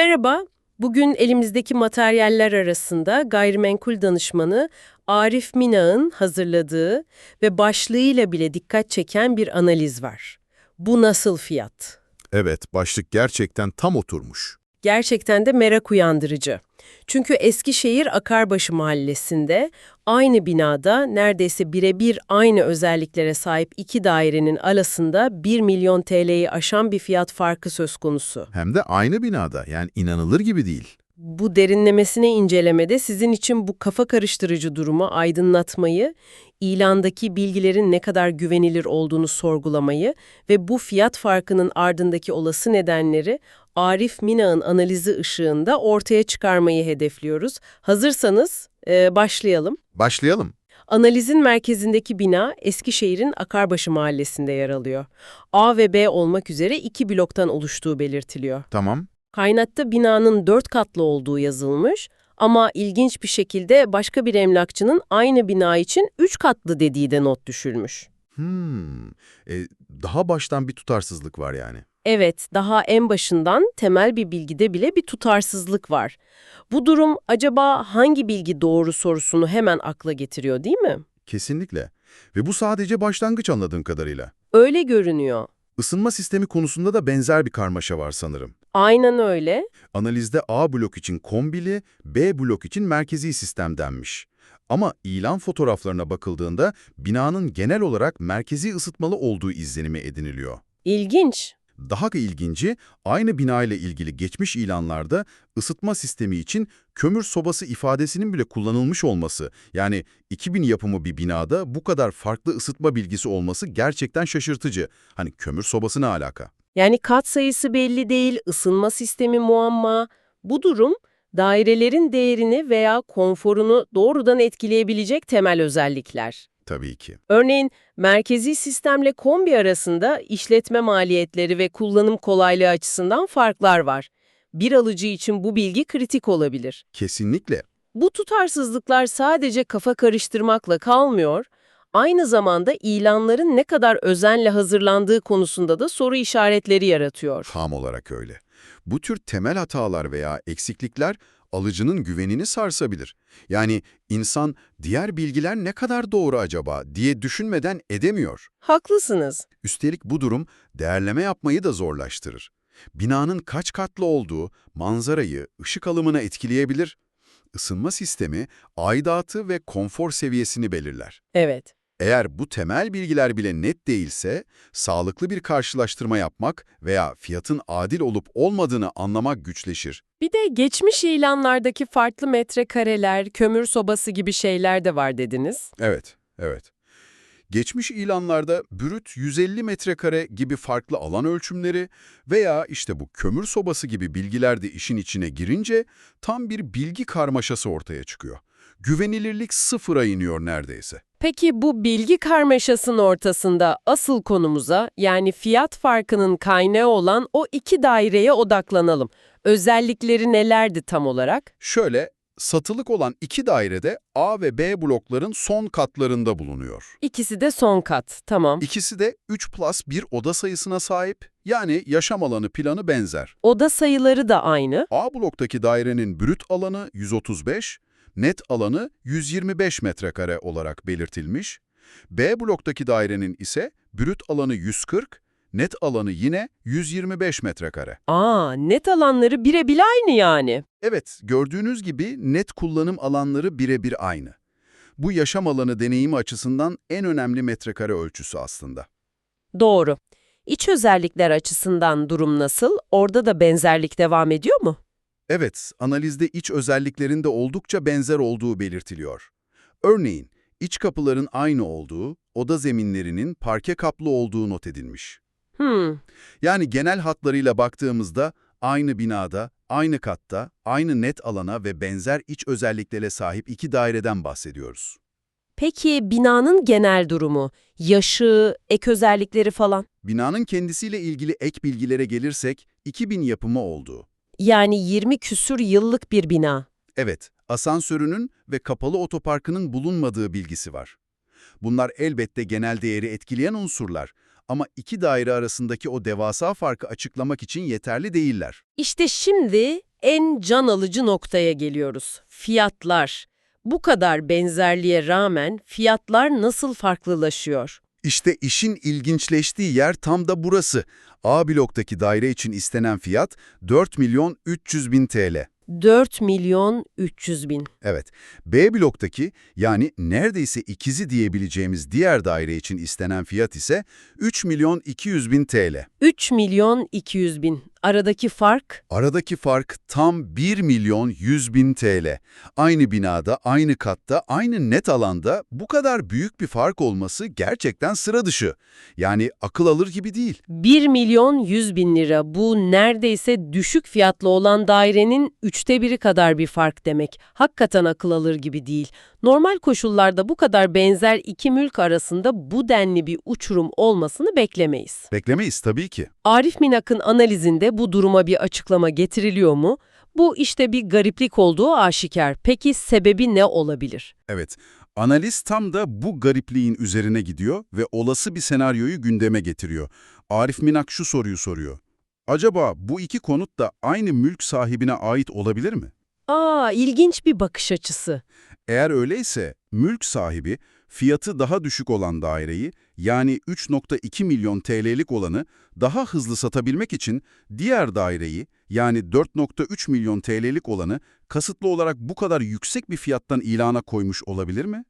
Merhaba, bugün elimizdeki materyaller arasında gayrimenkul danışmanı Arif Mina'nın hazırladığı ve başlığıyla bile dikkat çeken bir analiz var. Bu nasıl fiyat? Evet, başlık gerçekten tam oturmuş. Gerçekten de merak uyandırıcı. Çünkü Eskişehir Akarbaşı Mahallesi'nde aynı binada neredeyse birebir aynı özelliklere sahip iki dairenin arasında 1 milyon TL'yi aşan bir fiyat farkı söz konusu. Hem de aynı binada, yani inanılır gibi değil. Bu derinlemesine incelemede sizin için bu kafa karıştırıcı durumu aydınlatmayı, ilandaki bilgilerin ne kadar güvenilir olduğunu sorgulamayı ve bu fiyat farkının ardındaki olası nedenleri Arif Mina'nın analizi ışığında ortaya çıkarmayı hedefliyoruz. Hazırsanız e, başlayalım. Başlayalım. Analizin merkezindeki bina Eskişehir'in Akarbaşı Mahallesi'nde yer alıyor. A ve B olmak üzere iki bloktan oluştuğu belirtiliyor. Tamam. Kaynatta binanın dört katlı olduğu yazılmış ama ilginç bir şekilde başka bir emlakçının aynı bina için üç katlı dediği de not düşülmüş. Hmm. E, daha baştan bir tutarsızlık var yani. Evet, daha en başından temel bir bilgide bile bir tutarsızlık var. Bu durum acaba hangi bilgi doğru sorusunu hemen akla getiriyor değil mi? Kesinlikle. Ve bu sadece başlangıç anladığım kadarıyla. Öyle görünüyor. Isınma sistemi konusunda da benzer bir karmaşa var sanırım. Aynen öyle. Analizde A blok için kombili, B blok için merkezi sistem denmiş. Ama ilan fotoğraflarına bakıldığında binanın genel olarak merkezi ısıtmalı olduğu izlenimi ediniliyor. İlginç. Daha ilginci, aynı bina ile ilgili geçmiş ilanlarda ısıtma sistemi için kömür sobası ifadesinin bile kullanılmış olması, yani 2000 yapımı bir binada bu kadar farklı ısıtma bilgisi olması gerçekten şaşırtıcı. Hani kömür sobası ne alaka? Yani kat sayısı belli değil, ısınma sistemi muamma. Bu durum dairelerin değerini veya konforunu doğrudan etkileyebilecek temel özellikler. Tabii ki. Örneğin merkezi sistemle kombi arasında işletme maliyetleri ve kullanım kolaylığı açısından farklar var. Bir alıcı için bu bilgi kritik olabilir. Kesinlikle. Bu tutarsızlıklar sadece kafa karıştırmakla kalmıyor, aynı zamanda ilanların ne kadar özenle hazırlandığı konusunda da soru işaretleri yaratıyor. Tam olarak öyle. Bu tür temel hatalar veya eksiklikler alıcının güvenini sarsabilir. Yani insan diğer bilgiler ne kadar doğru acaba diye düşünmeden edemiyor. Haklısınız. Üstelik bu durum değerleme yapmayı da zorlaştırır. Binanın kaç katlı olduğu manzarayı, ışık alımını etkileyebilir. Isınma sistemi aidatı ve konfor seviyesini belirler. Evet. Eğer bu temel bilgiler bile net değilse, sağlıklı bir karşılaştırma yapmak veya fiyatın adil olup olmadığını anlamak güçleşir. Bir de geçmiş ilanlardaki farklı metrekareler, kömür sobası gibi şeyler de var dediniz. Evet, evet. Geçmiş ilanlarda brüt 150 metrekare gibi farklı alan ölçümleri veya işte bu kömür sobası gibi bilgiler de işin içine girince tam bir bilgi karmaşası ortaya çıkıyor. Güvenilirlik sıfıra iniyor neredeyse. Peki bu bilgi karmaşasının ortasında asıl konumuza yani fiyat farkının kaynağı olan o iki daireye odaklanalım. Özellikleri nelerdi tam olarak? Şöyle, satılık olan iki dairede A ve B blokların son katlarında bulunuyor. İkisi de son kat, tamam. İkisi de 3 plus 1 oda sayısına sahip, yani yaşam alanı planı benzer. Oda sayıları da aynı. A bloktaki dairenin brüt alanı 135, net alanı 125 metrekare olarak belirtilmiş. B bloktaki dairenin ise brüt alanı 140, net alanı yine 125 metrekare. Aa, net alanları birebir aynı yani. Evet, gördüğünüz gibi net kullanım alanları birebir aynı. Bu yaşam alanı deneyimi açısından en önemli metrekare ölçüsü aslında. Doğru. İç özellikler açısından durum nasıl? Orada da benzerlik devam ediyor mu? Evet, analizde iç özelliklerin de oldukça benzer olduğu belirtiliyor. Örneğin, iç kapıların aynı olduğu, oda zeminlerinin parke kaplı olduğu not edilmiş. Hmm, Yani genel hatlarıyla baktığımızda aynı binada, aynı katta, aynı net alana ve benzer iç özelliklere sahip iki daireden bahsediyoruz. Peki binanın genel durumu, yaşı, ek özellikleri falan? Binanın kendisiyle ilgili ek bilgilere gelirsek 2000 yapımı olduğu. Yani 20 küsür yıllık bir bina. Evet, asansörünün ve kapalı otoparkının bulunmadığı bilgisi var. Bunlar elbette genel değeri etkileyen unsurlar ama iki daire arasındaki o devasa farkı açıklamak için yeterli değiller. İşte şimdi en can alıcı noktaya geliyoruz. Fiyatlar. Bu kadar benzerliğe rağmen fiyatlar nasıl farklılaşıyor? İşte işin ilginçleştiği yer tam da burası. A bloktaki daire için istenen fiyat 4 milyon 300 bin TL. 4 milyon 300 bin. Evet, B bloktaki yani neredeyse ikizi diyebileceğimiz diğer daire için istenen fiyat ise 3 milyon 200 bin TL. 3 milyon 200 bin. Aradaki fark Aradaki fark tam 1 milyon 100 bin TL. Aynı binada, aynı katta, aynı net alanda bu kadar büyük bir fark olması gerçekten sıra dışı. Yani akıl alır gibi değil. 1 milyon 100 bin lira. Bu neredeyse düşük fiyatlı olan dairenin üçte biri kadar bir fark demek. Hakikaten akıl alır gibi değil. Normal koşullarda bu kadar benzer iki mülk arasında bu denli bir uçurum olmasını beklemeyiz. Beklemeyiz tabii ki. Arif Minak'ın analizinde bu duruma bir açıklama getiriliyor mu? Bu işte bir gariplik olduğu aşikar. Peki sebebi ne olabilir? Evet, analiz tam da bu garipliğin üzerine gidiyor ve olası bir senaryoyu gündeme getiriyor. Arif Minak şu soruyu soruyor. Acaba bu iki konut da aynı mülk sahibine ait olabilir mi? Aa, ilginç bir bakış açısı. Eğer öyleyse mülk sahibi fiyatı daha düşük olan daireyi yani 3.2 milyon TL'lik olanı daha hızlı satabilmek için diğer daireyi yani 4.3 milyon TL'lik olanı kasıtlı olarak bu kadar yüksek bir fiyattan ilana koymuş olabilir mi?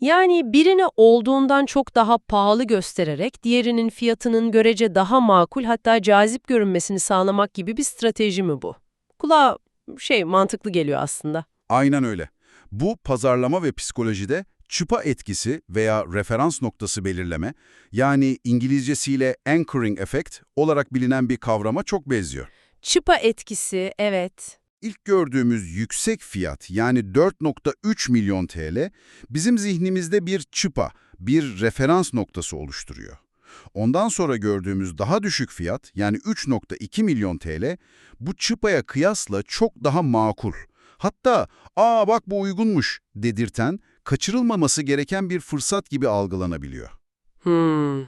Yani birini olduğundan çok daha pahalı göstererek diğerinin fiyatının görece daha makul hatta cazip görünmesini sağlamak gibi bir strateji mi bu? Kulağa şey mantıklı geliyor aslında. Aynen öyle. Bu pazarlama ve psikolojide çıpa etkisi veya referans noktası belirleme, yani İngilizcesiyle anchoring effect olarak bilinen bir kavrama çok benziyor. Çıpa etkisi, evet. İlk gördüğümüz yüksek fiyat yani 4.3 milyon TL bizim zihnimizde bir çıpa, bir referans noktası oluşturuyor. Ondan sonra gördüğümüz daha düşük fiyat yani 3.2 milyon TL bu çıpaya kıyasla çok daha makul. Hatta ''Aa bak bu uygunmuş'' dedirten, kaçırılmaması gereken bir fırsat gibi algılanabiliyor. Hmm.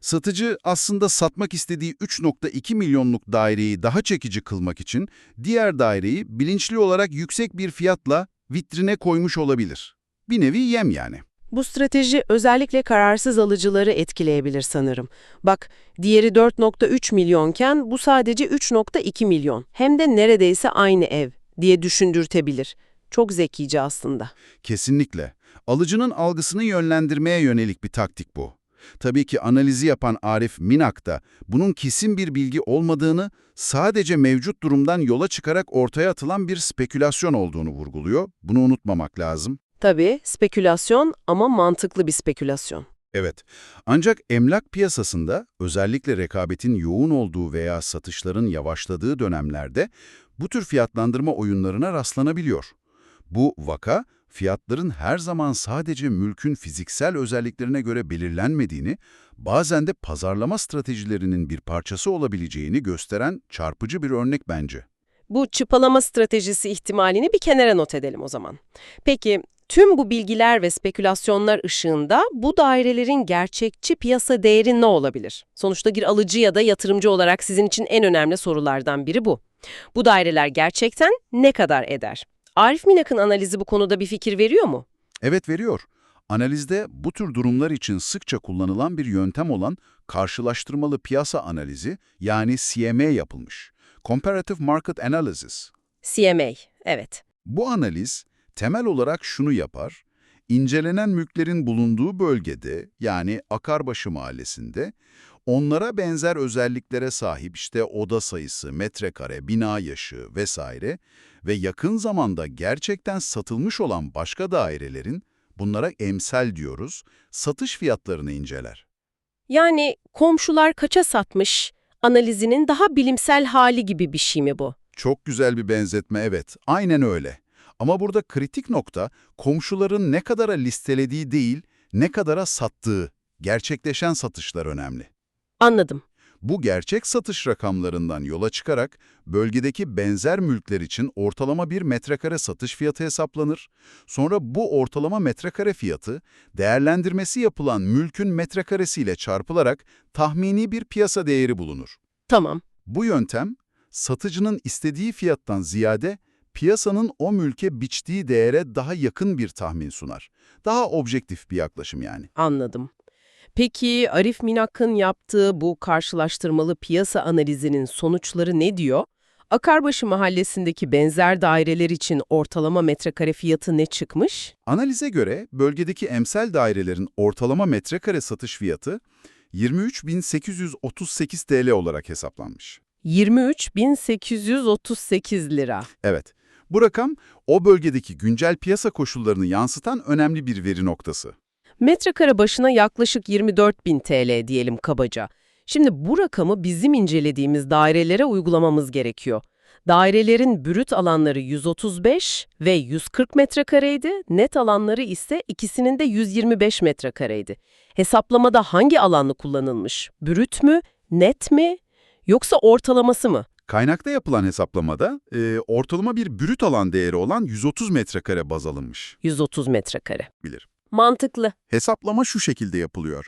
Satıcı aslında satmak istediği 3.2 milyonluk daireyi daha çekici kılmak için diğer daireyi bilinçli olarak yüksek bir fiyatla vitrine koymuş olabilir. Bir nevi yem yani. Bu strateji özellikle kararsız alıcıları etkileyebilir sanırım. Bak, diğeri 4.3 milyonken bu sadece 3.2 milyon. Hem de neredeyse aynı ev diye düşündürtebilir. Çok zekice aslında. Kesinlikle. Alıcının algısını yönlendirmeye yönelik bir taktik bu. Tabii ki analizi yapan Arif Minak da bunun kesin bir bilgi olmadığını, sadece mevcut durumdan yola çıkarak ortaya atılan bir spekülasyon olduğunu vurguluyor. Bunu unutmamak lazım. Tabii spekülasyon ama mantıklı bir spekülasyon. Evet, ancak emlak piyasasında özellikle rekabetin yoğun olduğu veya satışların yavaşladığı dönemlerde bu tür fiyatlandırma oyunlarına rastlanabiliyor. Bu vaka, fiyatların her zaman sadece mülkün fiziksel özelliklerine göre belirlenmediğini, bazen de pazarlama stratejilerinin bir parçası olabileceğini gösteren çarpıcı bir örnek bence. Bu çıpalama stratejisi ihtimalini bir kenara not edelim o zaman. Peki tüm bu bilgiler ve spekülasyonlar ışığında bu dairelerin gerçekçi piyasa değeri ne olabilir? Sonuçta bir alıcı ya da yatırımcı olarak sizin için en önemli sorulardan biri bu. Bu daireler gerçekten ne kadar eder? Arif Minak'ın analizi bu konuda bir fikir veriyor mu? Evet veriyor. Analizde bu tür durumlar için sıkça kullanılan bir yöntem olan karşılaştırmalı piyasa analizi yani CMA yapılmış. Comparative Market Analysis. CMA, evet. Bu analiz temel olarak şunu yapar. İncelenen mülklerin bulunduğu bölgede yani Akarbaşı Mahallesi'nde onlara benzer özelliklere sahip işte oda sayısı, metrekare, bina yaşı vesaire ve yakın zamanda gerçekten satılmış olan başka dairelerin, bunlara emsal diyoruz, satış fiyatlarını inceler. Yani komşular kaça satmış analizinin daha bilimsel hali gibi bir şey mi bu? Çok güzel bir benzetme evet, aynen öyle. Ama burada kritik nokta komşuların ne kadara listelediği değil, ne kadara sattığı, gerçekleşen satışlar önemli. Anladım. Bu gerçek satış rakamlarından yola çıkarak bölgedeki benzer mülkler için ortalama bir metrekare satış fiyatı hesaplanır. Sonra bu ortalama metrekare fiyatı değerlendirmesi yapılan mülkün metrekaresiyle çarpılarak tahmini bir piyasa değeri bulunur. Tamam. Bu yöntem satıcının istediği fiyattan ziyade piyasanın o mülke biçtiği değere daha yakın bir tahmin sunar. Daha objektif bir yaklaşım yani. Anladım. Peki Arif Minak'ın yaptığı bu karşılaştırmalı piyasa analizinin sonuçları ne diyor? Akarbaşı mahallesindeki benzer daireler için ortalama metrekare fiyatı ne çıkmış? Analize göre bölgedeki emsal dairelerin ortalama metrekare satış fiyatı 23.838 TL olarak hesaplanmış. 23.838 lira. Evet, bu rakam o bölgedeki güncel piyasa koşullarını yansıtan önemli bir veri noktası. Metrekare başına yaklaşık 24.000 TL diyelim kabaca. Şimdi bu rakamı bizim incelediğimiz dairelere uygulamamız gerekiyor. Dairelerin brüt alanları 135 ve 140 metrekareydi, net alanları ise ikisinin de 125 metrekareydi. Hesaplamada hangi alanlı kullanılmış? Brüt mü, net mi, yoksa ortalaması mı? Kaynakta yapılan hesaplamada e, ortalama bir brüt alan değeri olan 130 metrekare baz alınmış. 130 metrekare. Bilir. Mantıklı. Hesaplama şu şekilde yapılıyor.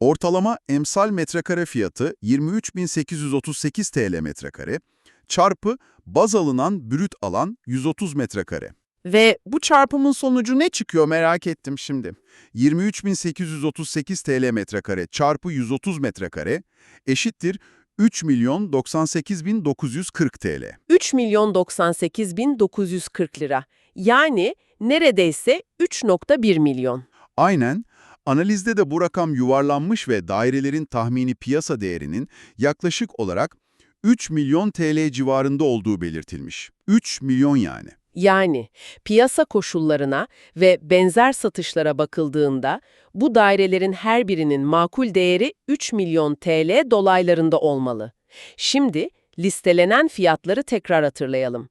Ortalama emsal metrekare fiyatı 23.838 TL metrekare çarpı baz alınan brüt alan 130 metrekare. Ve Bu çarpımın sonucu ne çıkıyor merak ettim şimdi. 23.838 TL metrekare çarpı 130 metrekare eşittir 3 milyon 98.940 TL. 3 milyon 98 bin 940 lira. Yani neredeyse 3.1 milyon. Aynen. Analizde de bu rakam yuvarlanmış ve dairelerin tahmini piyasa değerinin yaklaşık olarak 3 milyon TL civarında olduğu belirtilmiş. 3 milyon yani. Yani piyasa koşullarına ve benzer satışlara bakıldığında bu dairelerin her birinin makul değeri 3 milyon TL dolaylarında olmalı. Şimdi listelenen fiyatları tekrar hatırlayalım.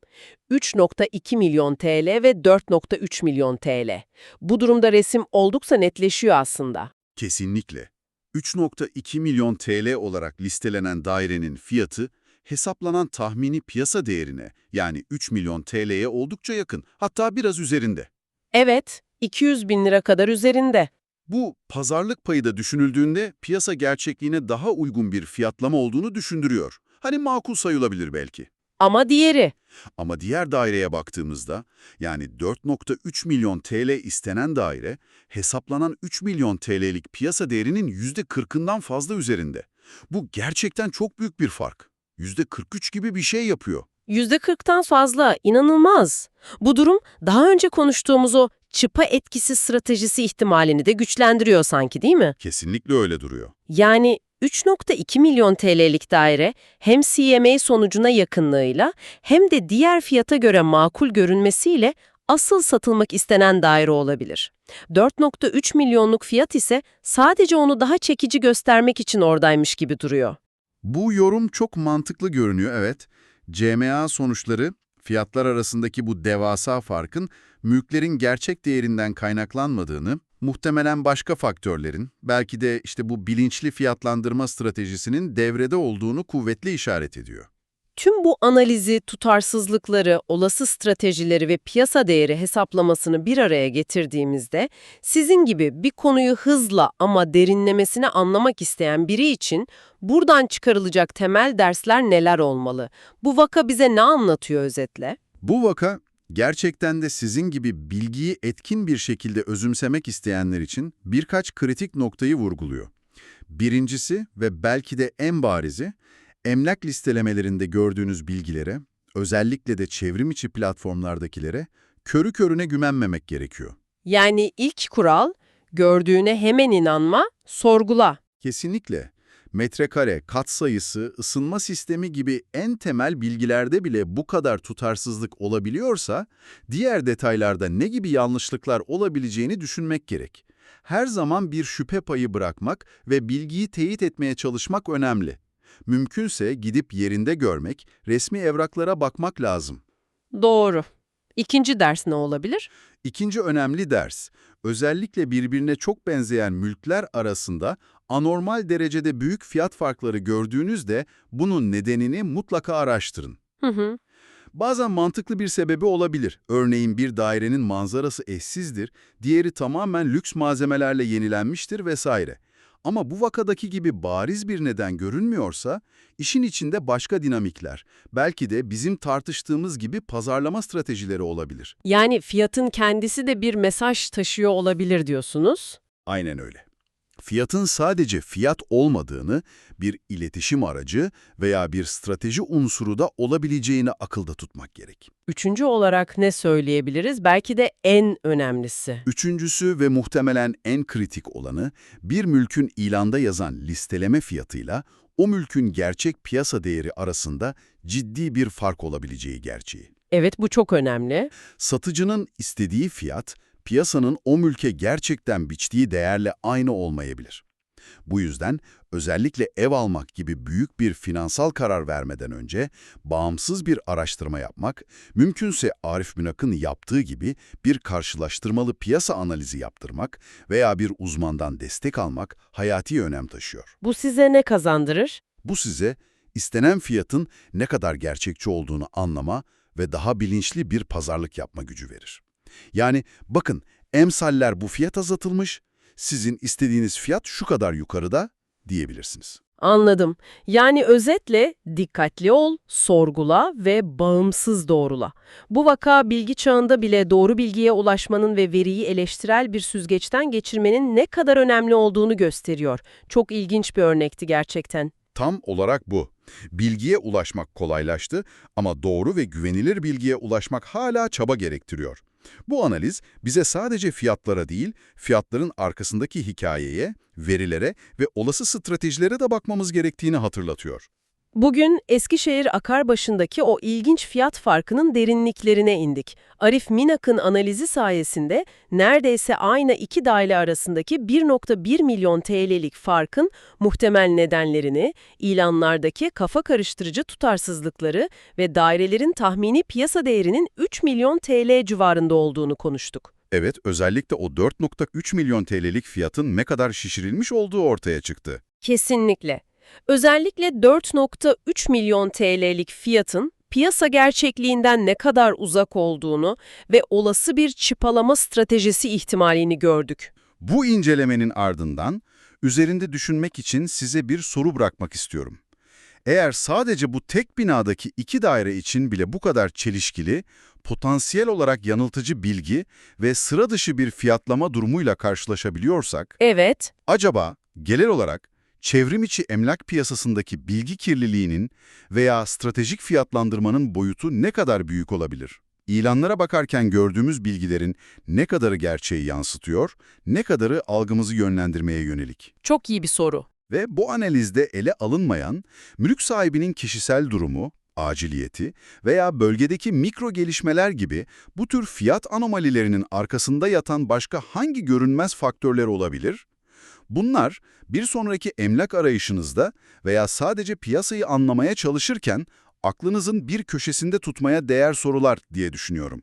3.2 milyon TL ve 4.3 milyon TL. Bu durumda resim oldukça netleşiyor aslında. Kesinlikle. 3.2 milyon TL olarak listelenen dairenin fiyatı, hesaplanan tahmini piyasa değerine yani 3 milyon TL'ye oldukça yakın, hatta biraz üzerinde. Evet, 200 bin lira kadar üzerinde. Bu pazarlık payı da düşünüldüğünde piyasa gerçekliğine daha uygun bir fiyatlama olduğunu düşündürüyor. Hani makul sayılabilir belki. Ama diğeri, Ama diğer daireye baktığımızda, yani 4.3 milyon TL istenen daire, hesaplanan 3 milyon TL'lik piyasa değerinin %40'ından fazla üzerinde. Bu gerçekten çok büyük bir fark. %43 gibi bir şey yapıyor. %40'tan fazla, inanılmaz. Bu durum daha önce konuştuğumuz o çıpa etkisi stratejisi ihtimalini de güçlendiriyor sanki değil mi? Kesinlikle öyle duruyor. Yani 3.2 milyon TL'lik daire hem CMA sonucuna yakınlığıyla hem de diğer fiyata göre makul görünmesiyle asıl satılmak istenen daire olabilir. 4.3 milyonluk fiyat ise sadece onu daha çekici göstermek için oradaymış gibi duruyor. Bu yorum çok mantıklı görünüyor, evet. CMA sonuçları, fiyatlar arasındaki bu devasa farkın mülklerin gerçek değerinden kaynaklanmadığını, muhtemelen başka faktörlerin, belki de işte bu bilinçli fiyatlandırma stratejisinin devrede olduğunu kuvvetle işaret ediyor. Tüm bu analizi, tutarsızlıkları, olası stratejileri ve piyasa değeri hesaplamasını bir araya getirdiğimizde sizin gibi bir konuyu hızla ama derinlemesine anlamak isteyen biri için buradan çıkarılacak temel dersler neler olmalı? Bu vaka bize ne anlatıyor özetle? Bu vaka gerçekten de sizin gibi bilgiyi etkin bir şekilde özümsemek isteyenler için birkaç kritik noktayı vurguluyor. Birincisi ve belki de en barizi, emlak listelemelerinde gördüğünüz bilgilere, özellikle de çevrim içi platformlardakilere, körü körüne güvenmemek gerekiyor. Yani ilk kural, gördüğüne hemen inanma, sorgula. Kesinlikle. Metrekare, kat sayısı, ısınma sistemi gibi en temel bilgilerde bile bu kadar tutarsızlık olabiliyorsa, diğer detaylarda ne gibi yanlışlıklar olabileceğini düşünmek gerek. Her zaman bir şüphe payı bırakmak ve bilgiyi teyit etmeye çalışmak önemli. Mümkünse gidip yerinde görmek, resmi evraklara bakmak lazım. Doğru. İkinci ders ne olabilir? İkinci önemli ders, özellikle birbirine çok benzeyen mülkler arasında anormal derecede büyük fiyat farkları gördüğünüzde bunun nedenini mutlaka araştırın. Hı hı. Bazen mantıklı bir sebebi olabilir. Örneğin bir dairenin manzarası eşsizdir, diğeri tamamen lüks malzemelerle yenilenmiştir vesaire. Ama bu vakadaki gibi bariz bir neden görünmüyorsa, işin içinde başka dinamikler, belki de bizim tartıştığımız gibi pazarlama stratejileri olabilir. Yani fiyatın kendisi de bir mesaj taşıyor olabilir diyorsunuz. Aynen öyle. Fiyatın sadece fiyat olmadığını, bir iletişim aracı veya bir strateji unsuru da olabileceğini akılda tutmak gerek. Üçüncü olarak ne söyleyebiliriz? Belki de en önemlisi. Üçüncüsü ve muhtemelen en kritik olanı, bir mülkün ilanda yazan listeleme fiyatıyla o mülkün gerçek piyasa değeri arasında ciddi bir fark olabileceği gerçeği. Evet bu çok önemli. Satıcının istediği fiyat, piyasanın o mülke gerçekten biçtiği değerle aynı olmayabilir. Bu yüzden özellikle ev almak gibi büyük bir finansal karar vermeden önce bağımsız bir araştırma yapmak, mümkünse Arif Münak'ın yaptığı gibi bir karşılaştırmalı piyasa analizi yaptırmak veya bir uzmandan destek almak hayati önem taşıyor. Bu size ne kazandırır? Bu size istenen fiyatın ne kadar gerçekçi olduğunu anlama ve daha bilinçli bir pazarlık yapma gücü verir. Yani bakın emsaller bu fiyat azaltılmış, sizin istediğiniz fiyat şu kadar yukarıda diyebilirsiniz. Anladım. Yani özetle dikkatli ol, sorgula ve bağımsız doğrula. Bu vaka bilgi çağında bile doğru bilgiye ulaşmanın ve veriyi eleştirel bir süzgeçten geçirmenin ne kadar önemli olduğunu gösteriyor. Çok ilginç bir örnekti gerçekten. Tam olarak bu. Bilgiye ulaşmak kolaylaştı ama doğru ve güvenilir bilgiye ulaşmak hala çaba gerektiriyor. Bu analiz bize sadece fiyatlara değil, fiyatların arkasındaki hikayeye, verilere ve olası stratejilere de bakmamız gerektiğini hatırlatıyor. Bugün Eskişehir Akarbaşı'ndaki o ilginç fiyat farkının derinliklerine indik. Arif Minak'ın analizi sayesinde neredeyse aynı iki daire arasındaki 1.1 milyon TL'lik farkın muhtemel nedenlerini, ilanlardaki kafa karıştırıcı tutarsızlıkları ve dairelerin tahmini piyasa değerinin 3 milyon TL civarında olduğunu konuştuk. Evet, özellikle o 4.3 milyon TL'lik fiyatın ne kadar şişirilmiş olduğu ortaya çıktı. Kesinlikle. Özellikle 4.3 milyon TL'lik fiyatın piyasa gerçekliğinden ne kadar uzak olduğunu ve olası bir çıpalama stratejisi ihtimalini gördük. Bu incelemenin ardından üzerinde düşünmek için size bir soru bırakmak istiyorum. Eğer sadece bu tek binadaki iki daire için bile bu kadar çelişkili, potansiyel olarak yanıltıcı bilgi ve sıra dışı bir fiyatlama durumuyla karşılaşabiliyorsak, Evet, acaba genel olarak çevrim içi emlak piyasasındaki bilgi kirliliğinin veya stratejik fiyatlandırmanın boyutu ne kadar büyük olabilir? İlanlara bakarken gördüğümüz bilgilerin ne kadarı gerçeği yansıtıyor, ne kadarı algımızı yönlendirmeye yönelik? çok iyi bir soru. Ve bu analizde ele alınmayan, mülk sahibinin kişisel durumu, aciliyeti veya bölgedeki mikro gelişmeler gibi bu tür fiyat anomalilerinin arkasında yatan başka hangi görünmez faktörler olabilir? Bunlar bir sonraki emlak arayışınızda veya sadece piyasayı anlamaya çalışırken aklınızın bir köşesinde tutmaya değer sorular diye düşünüyorum.